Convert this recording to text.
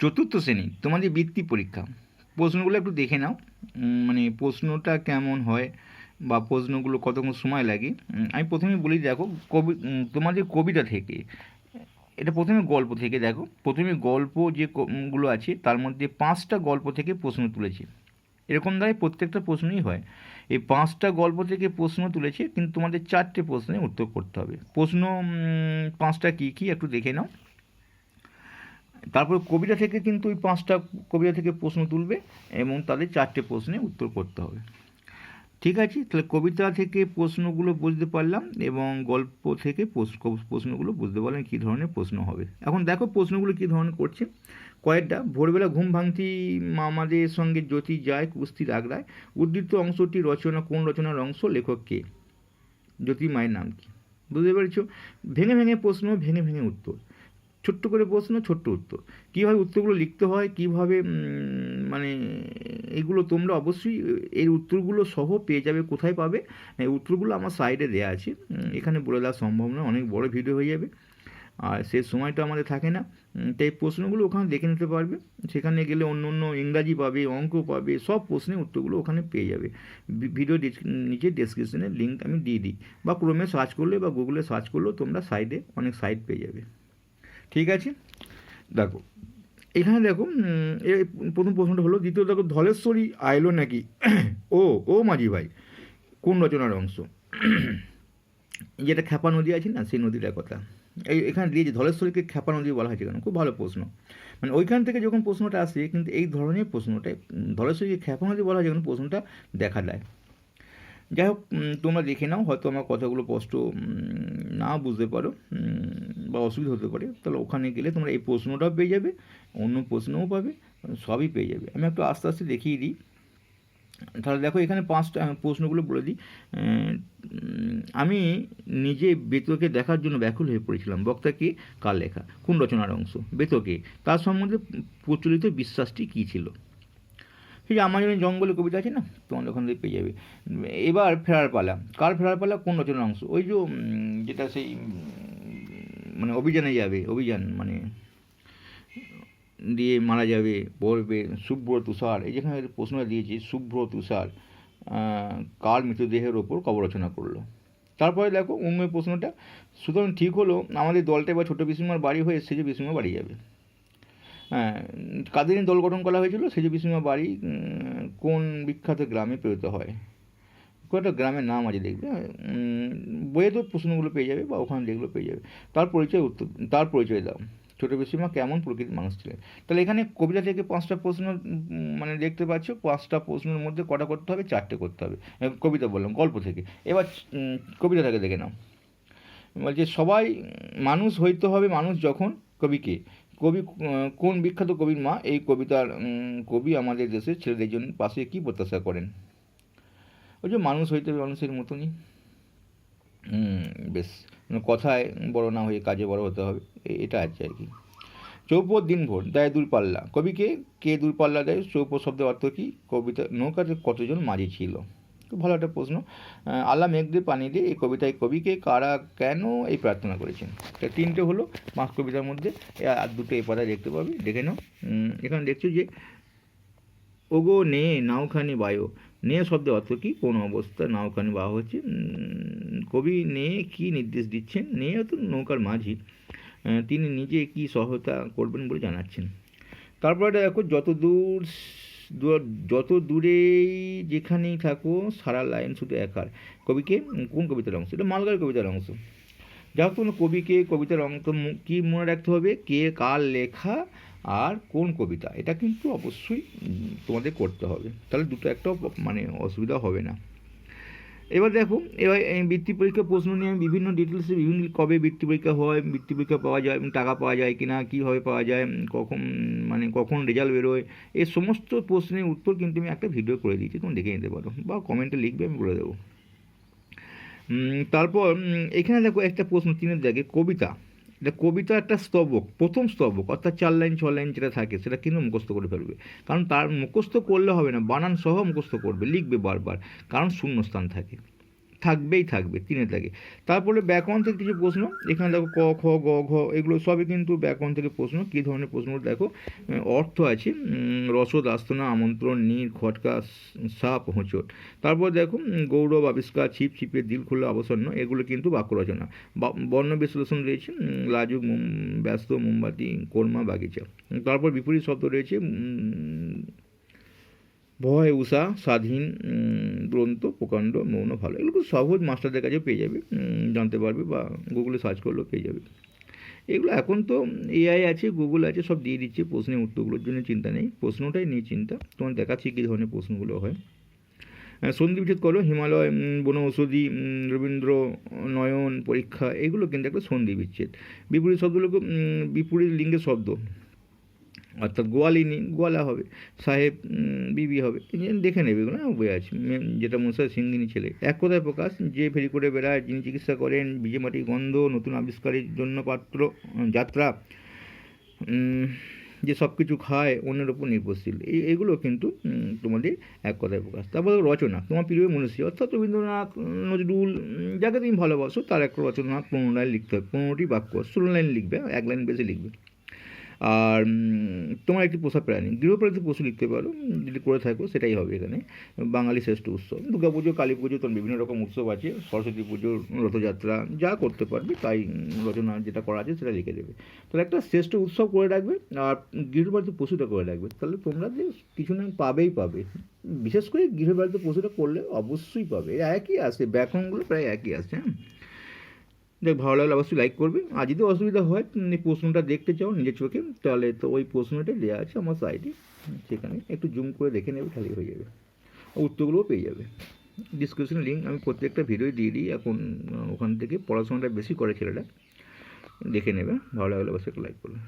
চতুর্থ শ্রেণি, তোমাদের বৃত্তি পরীক্ষা। প্রশ্নগুলো একটু দেখে নাও। মানে প্রশ্নটা কেমন হয় বা প্রশ্নগুলো কতক্ষণ সময় লাগে। আমি প্রথমে বলি, দেখো, কবি তোমাদের কবিতা থেকে, এটা প্রথমে গল্প থেকে, দেখো, প্রথমে গল্প যে গুলো আছে, তার মধ্যে পাঁচটা গল্প থেকে প্রশ্ন তুলেছে। এরকম দ্বারাই প্রত্যেকটা প্রশ্নই হয়। এই পাঁচটা গল্প থেকে প্রশ্ন তুলেছে, কিন্তু তোমাদের চারটে প্রশ্নে উত্তর করতে হবে। প্রশ্ন পাঁচটা কী কী একটু দেখে নাও। তারপর কবিতা থেকে কিন্তু ওই পাঁচটা কবিতা থেকে প্রশ্ন তুলবে এবং তাদের চারটে প্রশ্নে উত্তর করতে হবে। ঠিক আছে? তাহলে কবিতা থেকে প্রশ্নগুলো বুঝতে পারলাম এবং গল্প থেকে প্রশ্নগুলো বুঝতে পারলাম কী ধরনের প্রশ্ন হবে। এখন দেখো প্রশ্নগুলো কী ধরনের করছে। কয়েকটা, ভোরবেলা ঘুম ভাঙতি মামাদের সঙ্গে জ্যোতি যায় কুস্তির আগ্রায় উদ্ধৃত অংশটি রচনা, কোন রচনার অংশ, লেখক কে? জ্যোতি মায়ের নাম কি? বুঝতে পেরেছ? ভেঙে ভেঙে প্রশ্ন, ভেঙে ভেঙে উত্তর। ছোট্ট করে প্রশ্ন, ছোট্ট উত্তর। কীভাবে উত্তরগুলো লিখতে হয়, কীভাবে মানে এগুলো তোমরা অবশ্যই এই উত্তরগুলো সহ পেয়ে যাবে, কোথায় পাবে উত্তরগুলো আমার সাইডে দেওয়া আছে। এখানে বলে দেওয়া সম্ভব নয়, অনেক বড় ভিডিও হয়ে যাবে। আর সে সময়টা আমাদের থাকে না। তাই প্রশ্নগুলো ওখানে দেখে নিতে পারবে। সেখানে গেলে অন্য অন্য ইংরাজি পাবে, অঙ্ক পাবে, সব প্রশ্নের উত্তরগুলো ওখানে পেয়ে যাবে। ভিডিও নিচে ডেসক্রিপশনে লিঙ্ক আমি দিয়ে দিই। বা ক্রমে সার্চ করলে বা গুগলে সার্চ করলেও তোমরা সাইডে অনেক সাইট পেয়ে যাবে। ঠিক আছে? দেখো, এখানে দেখো প্রথম প্রশ্নটা হলো, দ্বিতীয় দেখো, ধলেশ্বরী আইলো নাকি? ও ও মাঝি ভাই, কোন রচনার অংশ? যেটা খ্যাপা নদী আছে না, সেই নদীটার কথা। এই এখানে দিয়েছে ধলেশ্বরীকে খ্যাপা নদী বলা হয়েছে কেন? খুব ভালো প্রশ্ন। মানে ওইখান থেকে যখন প্রশ্নটা আসে, কিন্তু এই ধরনের প্রশ্নটা ধলেশ্বরীকে খ্যাপা নদী বলা হয়েছে কেন প্রশ্নটা দেখা দেয় যাই হোক তোমরা দেখে নাও, হয়তো আমার কথাগুলো স্পষ্ট না বুঝতে পারো বা অসুবিধা হতে পারে। তাহলে ওখানে গেলে তোমরা এই প্রশ্নটাও পেয়ে যাবে, অন্য প্রশ্নও পাবে, সবই পেয়ে যাবে। আমি একটু আস্তে আস্তে দেখিয়ে দিই। তাহলে দেখো, এখানে পাঁচটা প্রশ্নগুলো বলে দিই। আমি নিজে বেতকে দেখার জন্য ব্যাকুল হয়ে পড়েছিলাম। বক্তাকে কার লেখা? কোন রচনার অংশ? বেতকে। তার সম্বন্ধে প্রচলিত বিশ্বাসটি কী ছিল? সেই যে আমার জন্য জঙ্গলে কবিতা আছে না তোমার ওখান থেকে পেয়ে যাবে। এবার ফেরার পালা কার ফেরার পালা কোন রচনার অংশ? ওই যে যেটা সেই মানে অভিযানে যাবে, অভিযান মানে দিয়ে মারা যাবে পড়বে শুভ্র তুষার, এই যেখানে প্রশ্নটা দিয়েছি শুভ্র তুষার কার মৃতদেহের ওপর কবর রচনা করল? তারপরে দেখো, অন্য প্রশ্নটা, সুতরাং ঠিক হলো, আমাদের দলটা এবার ছোটো পিসিমার বাড়ি হয়ে সেজে পিসিমার বাড়ি যাবে। কাদের নিয়ে দল গঠন করা হয়েছিল? সেজে পিসিমা বাড়ি কোন বিখ্যাত গ্রামে প্রেরিত হয়? কোনো একটা গ্রামের নাম আছে দেখবে। বইয়ে তো প্রশ্নগুলো পেয়ে যাবে বা ওখানে যেগুলো পেয়ে যাবে। তার পরিচয় উত্তর, তার পরিচয় দাও। ছোটো পিসিমা কেমন প্রকৃতির মানুষ ছিলেন? তাহলে এখানে কবিতা থেকে পাঁচটা প্রশ্ন মানে দেখতে পাচ্ছ, পাঁচটা প্রশ্নের মধ্যে কটা করতে হবে, চারটে করতে হবে। কবিতা বললাম, গল্প থেকে। এবার কবিতা থেকে দেখে নাও। বলছে, সবাই মানুষ হইতে হবে, মানুষ যখন কবিকে কবি কোন বিখ্যাত কবির মা? এই কবিতার কবি আমাদের দেশের ছেলেদের জন্য পাশে কী প্রত্যাশা করেন? ওই যে মানুষ হইতে মানুষের মতনই। বেশ। কথায় বড় না হয়ে কাজে বড় হতে হবে। এটা আছে আর কি। চৌপর দিনভর, দেয় দূরপাল্লা। কবিকে কে? দূরপাল্লা দেয়? চৌপর শব্দের অর্থ কী? কবিতা নৌকাতে কতজন মাঝি ছিল? খুব ভালো একটা প্রশ্ন। আল্লাহ মেঘদে পানি দিয়ে এই কবিতায় কবিকে কারা কেন এই প্রার্থনা করেছেন? তা তিনটে হলো, পাঁচ কবিতার মধ্যে। আর দুটো এই পাতায় দেখতে পাবে। দেখে নাও। এখানে দেখছ যে, ওগো নে নাওখানি বায়ো। নে শব্দের অর্থ কী? কোন অবস্থা নাওখানি বাহ হচ্ছে? কবি নে কি নির্দেশ দিচ্ছেন? নে তো নৌকার মাঝি। তিনি নিজে কি সহায়তা করবেন বলে জানাচ্ছেন। তারপরে দেখো যত দূর- যত দূরেই যেখানেই থাকো, সারা লাইন শুধু একার। কবিকে? কোন কবিতার অংশ? এটা মালগার কবিতার অংশ। যাক, কোনো কবিকে, কবিতার অংশ কী মনে রাখতে হবে? কে, কার লেখা আর কোন কবিতা? এটা কিন্তু অবশ্যই তোমাদের করতে হবে। তাহলে দুটো একটা মানে অসুবিধা হবে না। এবার দেখো, এবার বৃত্তি পরীক্ষা প্রশ্ন নিয়ে আমি বিভিন্ন ডিটেলসে বিভিন্ন কবে বৃত্তি পরীক্ষা হয়, বৃত্তি পরীক্ষা পাওয়া যায় টাকা পাওয়া যায় কি না কীভাবে পাওয়া যায় কখন মানে কখন রেজাল্ট বেরোয়, এই সমস্ত প্রশ্নের উত্তর কিন্তু আমি একটা ভিডিও করে দিয়েছি তুমি দেখে নিতে পারো, বা কমেন্টে লিখবে, আমি বলে দেবো। তারপর এখানে দেখো একটা প্রশ্ন, তিনের দেখে কবিতা। এটা কবিতা একটা স্তবক, প্রথম স্তবক, অর্থাৎ চার লাইন, ছ লাইন যেটা থাকে, সেটা কিন্তু মুখস্থ করে ফেলবে। কারণ তার মুখস্থ করলে হবে না, বানান সহ মুখস্থ করবে, লিখবে বারবার, কারণ শূন্যস্থান থাকে। থাকবেই থাকবে তিনে থাকে তারপরে ব্যাকরণ থেকে কিছু প্রশ্ন, এখানে দেখো ক, খ, গ, ঘ, এগুলো সবই কিন্তু ব্যাকরণ থেকে প্রশ্ন, কী ধরনের প্রশ্ন দেখো অর্থ আছে রসদ, আস্তনা, আমন্ত্রণ, নীর, খটকা সাপ হোঁচট তারপর দেখো গৌরব, আবিষ্কার, ছিপ ছিপে দিল খুলে, অবসন্ন, এগুলো কিন্তু বাক্য রচনা। বর্ণ বিশ্লেষণ রয়েছে লাজুক ব্যস্ত, মোমবাতি, কোরমা, বাগিচা। তারপর বিপরীত শব্দ রয়েছে ভয় উষা স্বাধীন দুরন্ত প্রকাণ্ড মৌন ভালো। এগুলো সহজ মাস্টারদের কাছে পেয়ে যাবে। জানতে পারবে বা গুগলে সার্চ করলেও পেয়ে যাবে। এগুলো এখন তো এআই আছে গুগল আছে সব দিয়ে দিচ্ছে প্রশ্নের উত্তরগুলোর জন্য চিন্তা নেই। প্রশ্নটাই নিয়ে চিন্তা। তোমার দেখাচ্ছি কী ধরনের প্রশ্নগুলো হয়। আহ, সন্ধি বিচ্ছেদ করো হিমালয় উম, বন ঔষধি রবীন্দ্র নয়ন পরীক্ষা এগুলো কিন্তু একটা সন্ধি বিচ্ছেদ বিপরীত শব্দগুলোকে বিপরীত লিঙ্গের শব্দ। অর্থাৎ গোয়ালিনী গোয়ালা হবে, সাহেব বিবি হবে দেখে নেবে, এগুলো বই আছে। যেটা মশাই সিঙ্গিনী ছেলে। এক কথায় প্রকাশ, যে ফেরি করে বেড়ায়, যিনি চিকিৎসা করেন, বিজে মাটির গন্ধ, নতুন আবিষ্কারের জন্য পাত্র যাত্রা যে সব কিছু খায়, অন্যের ওপর নির্ভরশীল। এই এগুলো কিন্তু তোমাদের এক কথায় প্রকাশ। তারপর রচনা, তোমার প্রিয় মনীষী, অর্থাৎ রবীন্দ্রনাথ, নজরুল, যাকে তুমি ভালোবাসো, তার একটা রচনা পনেরো লাইন লিখতে হবে পনেরোটি বাক্য, ষোলো লাইন লিখবে, এক লাইন বেশি লিখবে। আর তোমার একটি পোষা প্রাণী গৃহপালিত পশু লিখতে পারো যদি করে থাকো সেটাই হবে এখানে। বাঙালি শ্রেষ্ঠ উৎসব। দুর্গা পুজো, কালী পুজো, তোমার বিভিন্ন রকম উৎসব আছে। সরস্বতী পুজো, রথযাত্রা, যা করতে পারবে তাই রচনা যেটা করা আছে সেটা লিখে দেবে। তাহলে একটা শ্রেষ্ঠ উৎসব করে রাখবে আর গৃহপালিত পশুটা করে রাখবে। তাহলে তোমরা যে কিছু না পাবেই পাবে। বিশেষ করে গৃহপালিত পশুটা করলে অবশ্যই পাবে। একই আসে ব্যাকরণগুলো প্রায় একই আসে হ্যাঁ? দেখ, ভালো লাগলে অবশ্যই লাইক করবে। আর যদি অসুবিধা হয় তুমি প্রশ্নটা দেখতে চাও নিজের চোখে, তাহলে তো ওই প্রশ্নটাই দেওয়া আছে আমার সাইডে সেখানে একটু জুম করে দেখে নেবে, খালি হয়ে যাবে। উত্তরগুলোও পেয়ে যাবে। ডিসক্রিপশন লিঙ্ক আমি প্রত্যেকটা ভিডিও দিয়ে দিই। এখন ওখান থেকে পড়াশোনাটা বেশি করে ছেলেটা দেখে নেবে, ভালো লাগলে অবশ্যই একটা লাইক করবে।